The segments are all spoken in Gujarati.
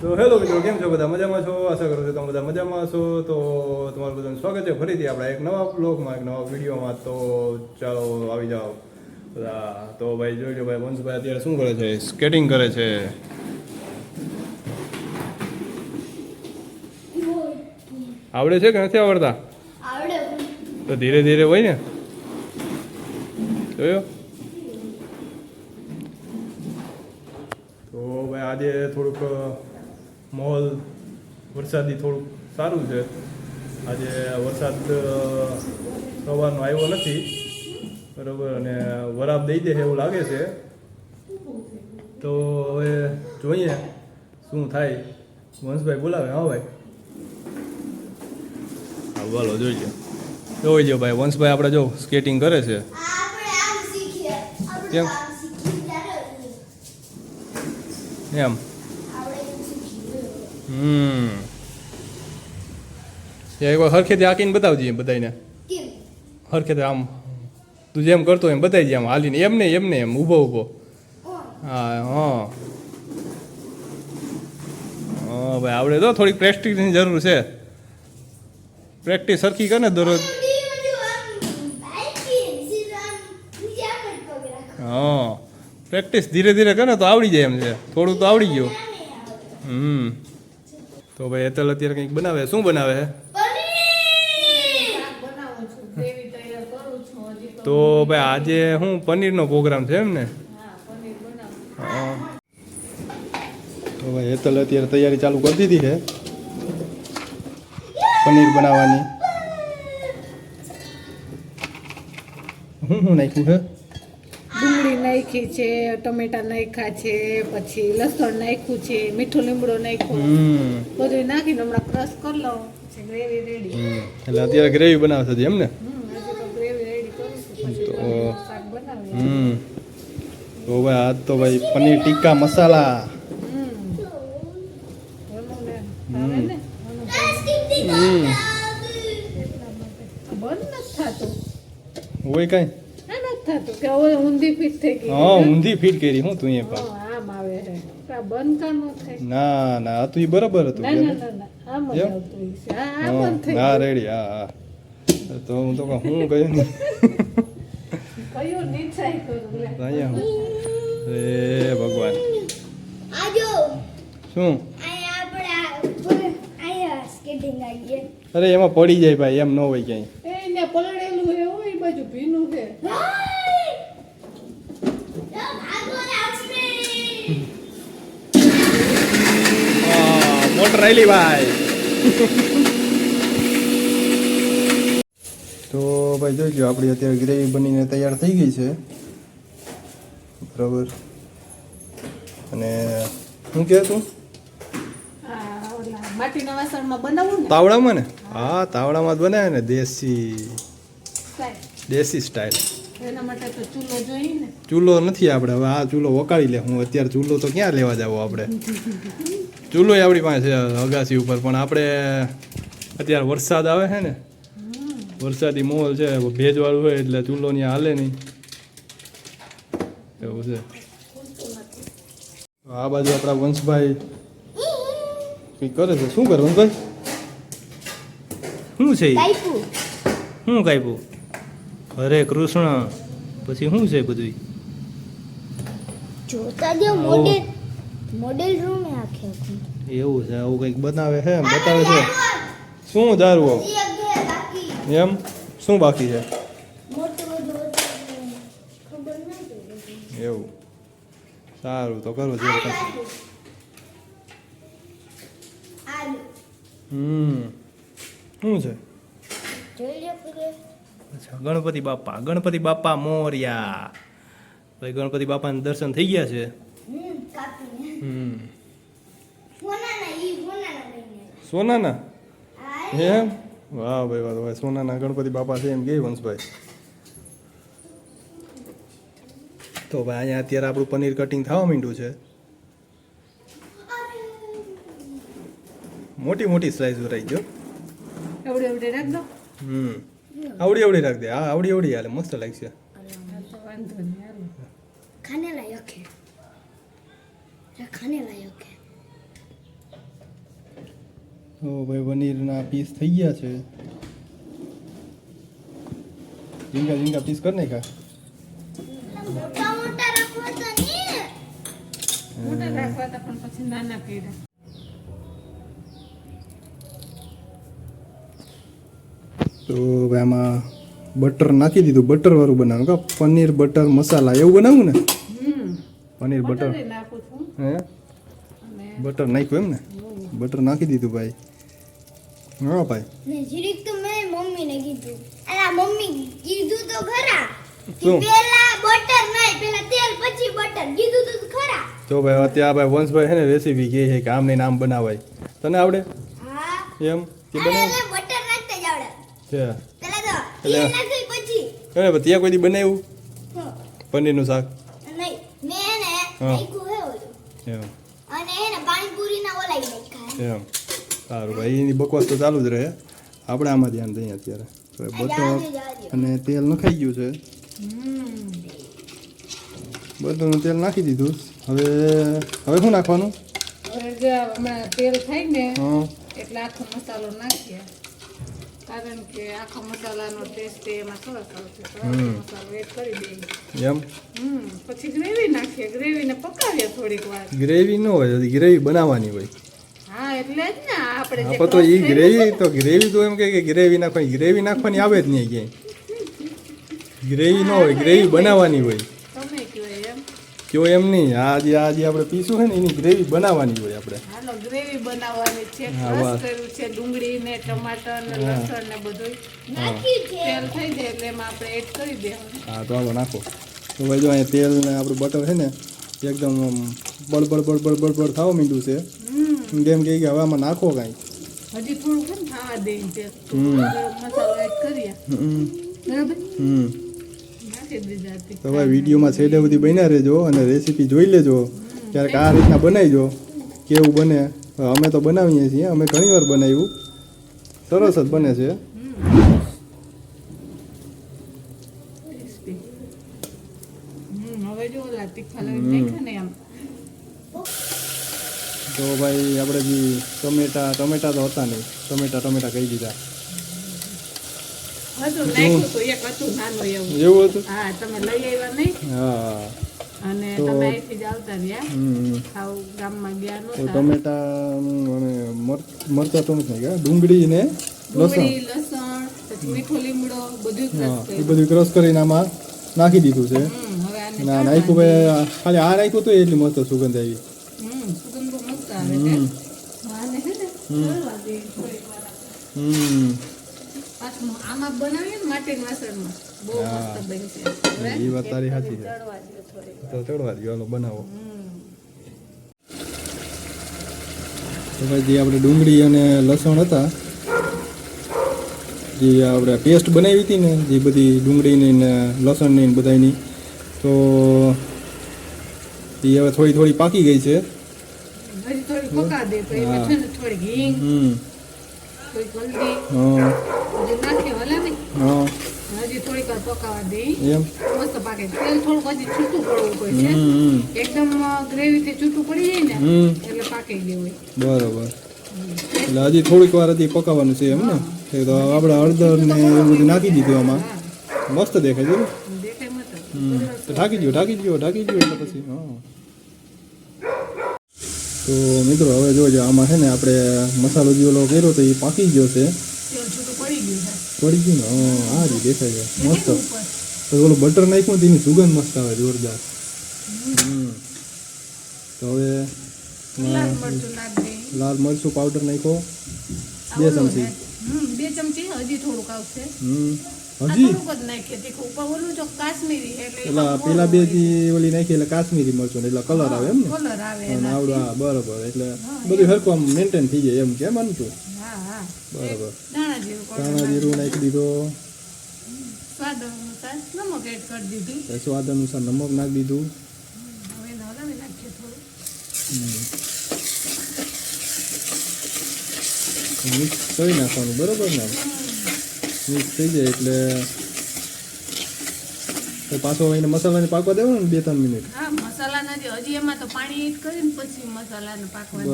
તો હેલો મિત્રો કેમ છો બધા? મજામાં છો? આશા કરું છું તમે બધા મજામાં છો તો તમારું બધાનું સ્વાગત છે ફરીથી આપણા એક નવા બ્લોગમાં એક નવા વિડીયોમાં. તો ચાલો આવી જાઓ. બધા તો ભાઈ જોઈ લો ભાઈ વંશભાઈ અત્યારે શું કરે છે? સ્કેટિંગ કરે છે. આવડે છે કે નથી આવડતા? તો ધીરે ધીરે હોય ને. જોયો? તો ભાઈ આજે થોડુંક માહોલ વરસાદી થોડુંક સારું છે. આજે વરસાદ સવારનો આવ્યો નથી. બરાબર અને વરાપ દઈ દે એવું લાગે છે. તો હવે જોઈએ શું થાય. વંશભાઈ બોલાવે હા ભાઈ. હા બોલો જોઈ લો જોઈ લો ભાઈ વંશભાઈ આપણે જો સ્કેટિંગ કરે છે. આપણે આમ શીખીએ. આપણે કેમ? એમ. હમ. એકવાર હરખેથી આકીને બતાવજે બધાને હરખેથી આમ તું જેમ કરતો એમ બતાવી આમ હાલીને. એમ નહીં એમ નહીં એમ ઊભો ઊભો. હા હા. હા ભાઈ આવડે તો થોડીક પ્રેક્ટિસની જરૂર છે. પ્રેક્ટિસ સરખી કરે ને દરરોજ. હા પ્રેક્ટિસ ધીરે ધીરે કરે ને તો આવડી જાય એમ છે. થોડું તો આવડી ગયું. હમ. તો ભાઈ એતલ અત્યારે કંઈક બનાવે. શું બનાવે? તો ભાઈ આજે હું પનીરનો પ્રોગ્રામ છે એમ ને હા પનીર બનાવું. તો ભાઈ હેતલ અત્યારે તૈયારી ચાલુ કરી દીધી છે. પનીર બનાવવાની. હું શું નાખ્યું છે? ડુંગળી નાખી છે ટમેટા નાખ્યા છે પછી લસણ નાખ્યું છે મીઠું લીમડો નાખ્યો. હમ. બધું નાખીને હમણાં ક્રશ કરી લઉં. Gravy ready. એટલે અત્યારે ગ્રેવી બનાવશે એમ ને? હમ તો ભાઈ આજ તો ભાઈ પનીર ટીક્કા મસાલા. હોય કાંઈ? થતું કે હવે ઊંધી ફીટ થઈ ગઈ. હા ઊંધી ફીટ કરી હું તું એ પણ આમ આવે હે બંધ ન થાય. ના ના તું એ બરાબર હતું ના ના ના? આમ જ આવતું છે. આ બંધ થઈ હા રેડી હા હા. તો હું તો કહું હું કહ્યું નહીં કયું નિશ્ચય કરું અહીંયા હું. એ ભગવાન. આજો. શું? અરે એમાં પડી જાય ભાઈ એમ ન હોય ક્યાંય. પલળેલું હોય એ બાજુ ભીનું છે હા, મોટર આયલી ભાઈ. તો ભાઈ જોઈજો આપણી અત્યારે ગ્રેવી બનીને તૈયાર થઈ ગઈ છે. બરાબર. અને શું કહે તું? માટીના વાસણમાં બનાવું ને? તાવડામાં ને? હા તાવડામાં જ બનાવે ને દેશી. દેશી સ્ટાઇલ એના માટે તો ચૂલો જોઈએ ને. ચૂલો નથી આપણે. હવે આ ચૂલો વકાળી લે. હું અત્યારે ચૂલો તો ક્યાં લેવા જાવ આપણે? ચૂલો આપણી પાસે છે અગાસી ઉપર. પણ આપણે અત્યારે વરસાદ આવે છે ને. વરસાદી મોલ છે. ભેજવાળું હોય એટલે ચૂલો ત્યાં હાલે નહીં. એવું છે. આ બાજુ આપણા વંશભાઈ કંઈક કરે છે? શું કરે વંશભાઈ? શું છે શું કાપ્યું હરે કૃષ્ણ. પછી શું છે બધું જોતા જો મોડેલ મોડેલ રૂમ એ આખે એવું છે આવું કંઈક બનાવે છે એમ બતાવે છે. શું દારૂ એમ? શું બાકી છે? એવું. સારું તો કરો જે હમ. શું છે? અચ્છા ગણપતિ બાપા ગણપતિ બાપા મોર્યા. ભાઈ ગણપતિ બાપાના દર્શન થઈ ગયા છે? હમ સોનાના એમ વાહ ભાઈ વાહ ભાઈ સોનાના ગણપતિ બાપા છે એમ કે વંશભાઈ? તો ભાઈ અહીંયા અત્યારે આપણું પનીર કટિંગ થવા માંડ્યું છે. મોટી મોટી સ્લાઈસ ભરાઈ ગયો હમ. આવડી આવડી રાખ દે હા આવડી આવડી હાલે. મસ્ત લાગશે. તો ખાને લાયક હે ખાને લાયક હે ઓ ભાઈ પનીરના પીસ થઈ ગયા છે. ઝીંગા ઝીંગા પીસ કર નાખ્યા? મોટા મોટા રાખો તો નહીં મોટા રાખવા હતા પણ પછી નાના કર્યા. તો હવે આમાં બટર નાખી દીધું. બટર વાળું બનાવવાનું કા પનીર બટર મસાલા એવું બનાવું ને? પનીર બટર હે? બટર નાખ્યું એમ ને? બટર નાખી દીધું ભાઈ. હા ભાઈ. જીરીક તો મેં મમ્મીને કીધું. અલા મમ્મી કીધું તો ખરા. શું? પહેલા બટર નહીં પહેલા તેલ પછી બટર કીધું તો ખરા. તો ભાઈ અત્યારે ભાઈ વંશભાઈ છે ને રેસીપી કહે છે કે આમ નહીં આમ બનાવાય. તને આવડે? હા. એમ? કે બનાવ કોઈ દી બનાવ્યું? હં. પનીરનું શાક? સારું ભાઈ એની બકવાસ તો ચાલુ જ રહે. આપણે આમાં ધ્યાન દઈએ અત્યારે. તો બટર. અને તેલ નખાઈ ગયું છે. બટરનું તેલ નાખી દીધું. હવે હવે શું નાખવાનું? તેલ થાય ને એટલે આખો મસાલો નાખીએ. કારણ કે આખા મસાલાનો ટેસ્ટ એમાં સરસ આવશે હમ. મસાલો એડ કરી દઈએ. એમ? હમ. પછી ગ્રેવી નાખીએ. ગ્રેવીને પકાવીએ થોડીક વાર. ગ્રેવી ન હોય ગ્રેવી બનાવવાની હોય. હા એટલે જ ને આપણે જે તો એ ગ્રેવી તો ગ્રેવી તો એમ કે ગ્રેવી નાખવાની. ગ્રેવી નાખવાની આવે જ નહીં ક્યાંય. ગ્રેવી ન હોય ગ્રેવી બનાવવાની હોય. કયો એમ નહીં આજે આજે આ જે આપણે પીસું છે ને એની ગ્રેવી બનાવવાની હોય આપણે. હાલો ગ્રેવી બનાવવાની છે. હા, ક્રશ કર્યું છે ડુંગળી ને ટમાટર ને હા. લસણ ને બધું તેલ થઈ જાય એટલે એમાં આપણે એડ કરી દેવાનું. હા તો હાલો નાખો. તો ભાઈ જો અહીંયા તેલ ને આપણું બટર છે ને એકદમ બળબળ બળબળ બળબળ બળબડ થવા માંડ્યું છે. કેમ કે હવે આમાં નાખો કાંઈ. હજી થોડું ખાવા દે તે હમ. મસાલો એડ કરીએ. હમ. બરાબર? હમ. નાખી દીધા હતી તો ભાઈ વિડીયોમાં છેલ્લે સુધી બન્યા રહેજો અને રેસીપી જોઈ લેજો. ક્યારેક આ રીતના બનાવીજો કેવું બને? અમે તો બનાવીએ છીએ. અમે ઘણી વાર બનાવ્યું. સરસ જ બને છે. તો ભાઈ આપણે જે ટમેટા ટમેટા તો હતા નહીં. ટમેટા ટમેટા કહી દીધા હતું નાખ્યું હતું એક હતું નાનું એવું. હતું? હા તમે લઈ આવ્યા નહીં? હા. અને તમે અહીંથી જ આવતા રહ્યા. હમ. ગામમાં ગયા નહોતા. ટમેટા અને મર- મરચાં તો નથી ગયા? ડુંગળી ને લસણ? લસણ પછી મીઠો લીમડો બધું એ બધું ક્રશ કરીને આમાં નાખી દીધું છે. ના નાખ્યું ભાઈ ખાલી આ નાખ્યું તો એટલી મસ્ત સુગંધ આવી. હમ સુગંધ બહુ મસ્ત આવે હમ. આમાં બનાવીએ ને માટીના વાસણમાં. બહુ મસ્ત બનશે એ વાત તારી સાચી છે. ચડવા દે થોડીક તો ચડવા દો હાલો બનાવો. તો ભાઈ જે આપણે ડુંગળી અને લસણ હતા જે આપણે પેસ્ટ બનાવી હતી ને જે બધી ડુંગળીની ને લસણની ને બધાની તો એ હવે થોડી થોડી પાકી ગઈ છે. હમ. હજી થોડીક વાર પકાવવા દે. મસ્ત પાકે. તેલ થોડુંક હજી છૂટું પડવું પડશે હમ હમ. એકદમ ગ્રેવીથી છૂટું પડી જાય ને એટલે પાકી ગયું બરોબર. એટલે હજી થોડીક વાર હજી પકાવવાનું છે એમ ને? એ તો આપણે હળદર ને એવું બધું નાખી દીધું આમાં. મસ્ત દેખાય છે ને? ઢાંકી દો ઢાંકી દો ઢાંકી દો એટલે પછી હા. તો મિત્રો હવે જોજો આમાં છે ને આપણે મસાલો જે ઓલો કર્યો તો એ પાકી ગયો છે. પડી ગયું ને? હા આ રીતે દેખાય છે. મસ્ત. તો ઓલું બટર નાખ્યું ને તેની સુગંધ મસ્ત આવે જોરદાર. તો હવે લાલ મરચું લાલ મરચું પાવડર નાખ્યો. બે ચમચી. બે ચમચી હજી થોડુંક આવશે. હમ. હજી પેલા પેલા બે જે ઓલી નાખી એટલે કાશ્મીરી મરચું એટલે કલર આવે એમ ને? આવડો અને આવડું હા બરોબર એટલે બધું હરખું આમ મેન્ટેન થઈ જાય એમ કેમ બનતું? બરોબર. ધાણા જીરું નાખી દીધો. સ્વાદ અનુસાર નમક નાખી દીધું. મિક્સ કરી નાખવાનું બરોબર ને? મિક્સ થઈ જાય એટલે પાછો એને મસાલાને પાકવા દેવાનો ને બે ત્રણ મિનિટ? હા મસાલા નથી હજી એમાં તો પાણી એડ કરીને પછી મસાલાને પાકવા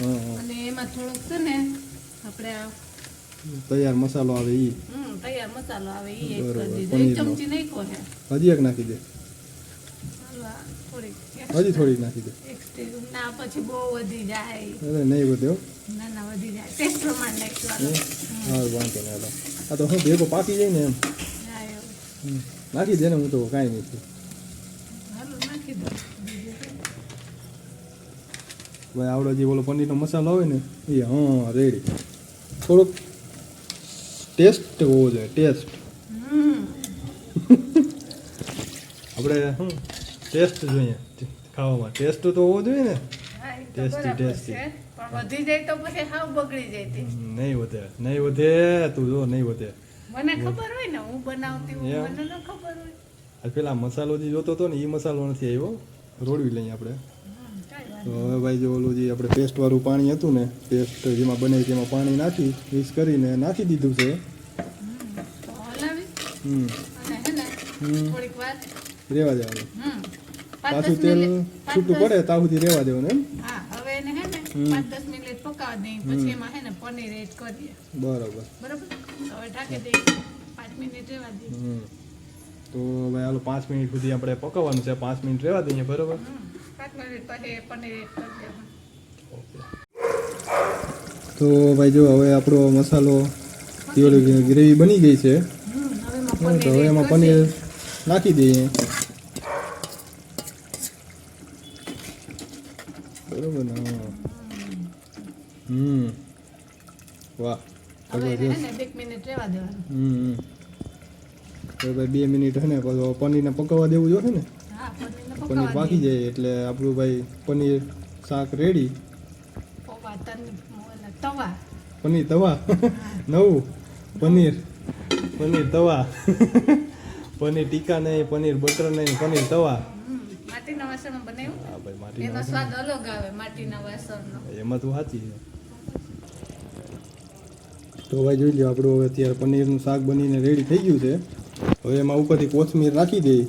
હા અને એમાં થોડોક છે ને આપણે તૈયાર મસાલો આવે ઈ. હમ તૈયાર મસાલો આવે એ એડ કરી એક ચમચી નાખ્યો છે. હજી એક નાખી દે. હજી થોડી નાખી દે. ના પછી બહુ વધી જાય. અરે નહીં વધ્યો ના ના વધી જાય. ટેસ્ટ પ્રમાણે નાખ્યું હા વાંધો નહીં હાલો. આ તો હું ભેગો પાકી જાય ને એમ. નાખી દે ને હું તો કાંઈ નહીં? ભાઈ આવડો જે બોલો પનીરનો મસાલો આવે ને એ હા રેડી. થોડોક ટેસ્ટ હોવો જોઈએ ટેસ્ટ. આપણે શું ટેસ્ટ જોઈએ. ખાવામાં ટેસ્ટ તો હોવો જોઈએ ને. ટેસ્ટી ટેસ્ટી વધી જાય તો પછી હાવ બગડી જાય નહીં વધે. નહીં વધે તું જો નહીં વધે. મને ખબર હોય ને હું બનાવતી હું એમ? મને ન ખબર હોય. પેલા મસાલો જે જોતો હતો ને એ મસાલો નથી આવ્યો. રોડવી લઈએ આપણે. તો હવે ભાઈ જો ઓલું જે આપણે પેસ્ટવાળું પાણી હતું ને પેસ્ટ જેમાં બને તેમાં પાણી નાખી મિક્સ કરીને નાખી દીધું છે. હમ. રેવા દેવાનું પાછું તેલ છૂટું પડે ત્યાં સુધી રેવા દેવાનું એમ? હવે એને હે ને પાંચ દસ મિનિટ પકાવવા દઈએ પછી એમાં હે ને પનીર એડ કરીએ. બરોબર. બરોબર? તો હવે ઢાંકી દઈએ પાંચ મિનિટ રહેવા દઈએ. તો ભાઈ હાલો પાંચ મિનિટ સુધી આપણે પકાવવાનું છે પાંચ મિનિટ રહેવા દઈએ બરાબર? પાંચ મિનિટ પછી પનીર એડ કરી દેવાનું. તો ભાઈ જો હવે આપણો મસાલો ગ્રેવી બની ગઈ છે. હવે તો હવે એમાં પનીર નાખી દઈએ બરોબર ને હા. હમ. વાહ. હવે એને બે મિનિટ રહેવા દેવાનું. હમ તો ભાઈ બે મિનિટ હે ને પછી પનીરને પકવવા દેવું જોઈએ ને. પનીર પાકી જાય એટલે આપણું ભાઈ પનીર શાક રેડી તવા. પનીર તવા. નવું. પનીર. પનીર તવા. પનીર ટીકા નહીં પનીર બટર નહીં પનીર તવા. માટીના વાસણમાં બનાવ્યું? હા ભાઈ એનો સ્વાદ અલગ આવે માટીના વાસણનો. એમાં તો સાચી છે. તો ભાઈ જોઈ લો આપણું હવે અત્યારે પનીરનું શાક બનીને રેડી થઈ ગયું છે. હવે એમાં ઉપરથી કોથમીર નાખી દઈ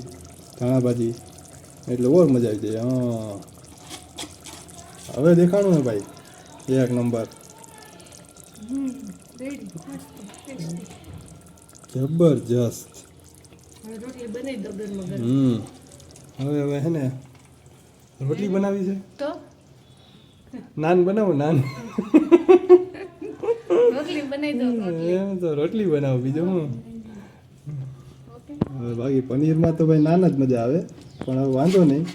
ધાણા ભાજી. એટલે ઓર મજા આવી જાય. હા. હવે દેખાણું ને ભાઈ? એક નંબર. જબરજસ્ત. હમ. હવે હવે હે ને રોટલી બનાવી છે? તો? નાન બનાવો નાન. રોટલી બનાવી દો એમ તો રોટલી બનાવો બીજું હું? બાકી પનીરમાં તો ભાઈ નાન જ મજા આવે પણ હવે વાંધો નહીં.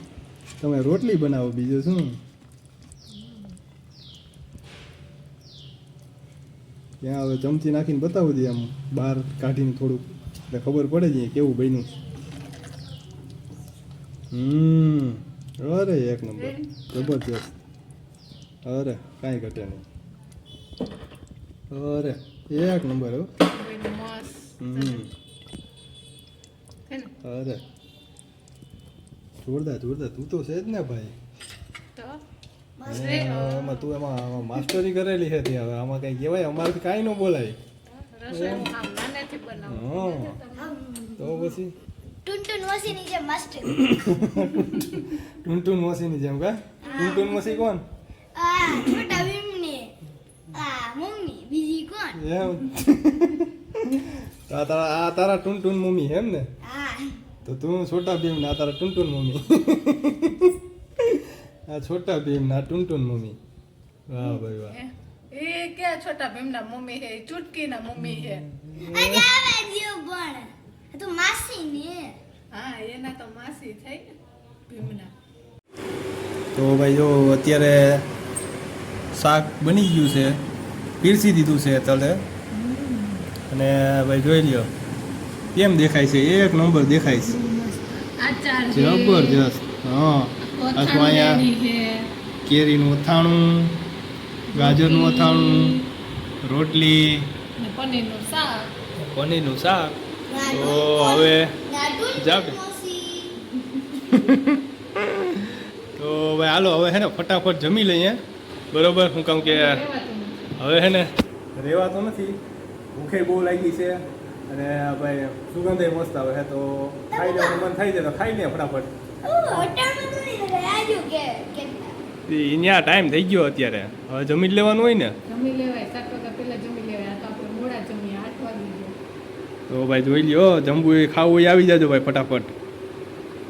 તમે રોટલી બનાવો બીજું શું? ત્યાં હવે ચમચી નાખીને બતાવું દઈએ આમ બહાર કાઢીને થોડુંક. એટલે ખબર પડે છે કેવું બન્યું. હમ અરે એક નંબર. જબરજસ્ત. અરે કાંઈ ઘટે નહીં. અરે એક નંબર હો. અરે. જોરદાર જોરદાર. તું તો છે જ ને ભાઈ. આમાં તું એમાં આમાં માસ્ટરી કરેલી હતી હવે. આમાં કઈ કહેવાય? અમારે કાંઈ ન બોલાય. તો પછી? ટુનટુન વસીની જે માસ્ટર ટૂનટૂન મસીની જેમ કા? ટૂનટૂન મસી કોણ? આ છોટા ભીમને આ મમ્મી બીજી કોણ એમ તો આ તારા આ તારા ટૂનટૂન મમ્મી એમ ને? તો તું છોટા ભીમ ના તારા તારા ટુન મમ્મી. આ છોટા ભીમ ના ટુન ટુન મમ્મી. વાહ ભાઈ વાહ. એ કે છોટા ભીમના મમ્મી હે? ચુટકી ના મમ્મી છે અરે આવા જીવ પણ. તો માસી ને. હા એના તો માસી થઈ ને ભીમના. તો ભાઈ જો અત્યારે શાક બની ગયું છે. પીરસી દીધું છે તળે. અને ભાઈ જોઈ લ્યો કેમ દેખાય છે? એક નંબર દેખાય છે. જબરજસ્ત. હા. આખું અહીંયા કેરીનું અથાણું ગાજરનું અથાણું રોટલી. પનીરનું શાક. તો હવે જાવ તો ભાઈ હાલો હવે હે ને ફટાફટ જમી લઈએ. બરોબર? હું કહું કે. હવે હે ને? રહેવાતો નથી. ભૂખે બહુ લાગી છે અને ભાઈ સુગંધ મસ્ત આવે છે તો ખાઈ લેવાનું મન થાય છે તો ખાઈ લે ફટાફટ. હોટલમાં તો નહીં લગાય આજુ કે કેટલા અહીંયા ટાઈમ થઈ ગયો અત્યારે. હવે જમી લેવાનું હોય ને? જમી લેવાય સાત વાગ્યા પહેલા જમી લેવાય આ તો આપણે મોડા જમીએ આઠ વાગી ગયા. તો ભાઈ જોઈ લ્યો જમવું એ ખાવું એ આવી જાજો ભાઈ ફટાફટ.